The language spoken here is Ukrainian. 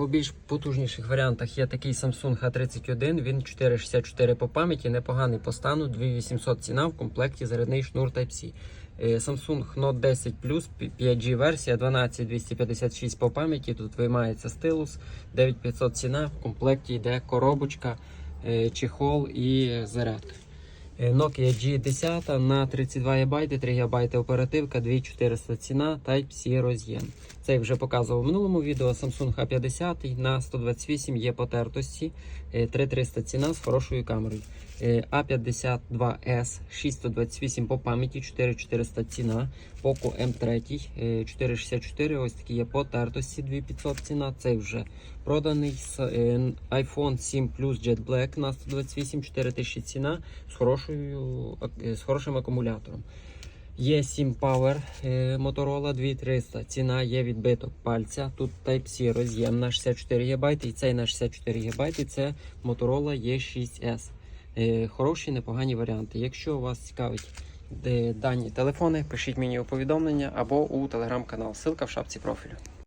У більш потужніших варіантах є такий Samsung A31, він 464 по пам'яті, непоганий по стану, 2800 ціна в комплекті зарядний шнур Type-C. Е, Samsung Note 10 Plus 5G версія 12256 по пам'яті. Тут виймається стилус, 9500 ціна. В комплекті йде коробочка, е, чехол і зарядка. Е, Nokia G10 на 32 ГБ, 3 ГБ оперативка, 2400 ціна, Type-C роз'єм. Це я вже показував в минулому відео. Samsung A50 на 128 є потертості, е, 3300 ціна з хорошою камерою. Е, A52S 628 по пам'яті, 4400 ціна. Poco M3 е, 464, ось такі є потертості, 2500 ціна. Цей вже проданий. Е, iPhone 7 Plus Jet Black на 128, 4000 ціна з, хорошою, е, з хорошим акумулятором. Є 7 Power е, Motorola 2300. Ціна є відбиток пальця. Тут Type-C роз'єм на 64 ГБ і цей на 64 ГБ. І це Motorola E6S. Е, Хороші, непогані варіанти. Якщо вас цікавить дані телефони, пишіть мені у повідомлення або у телеграм-канал. Ссылка в шапці профілю.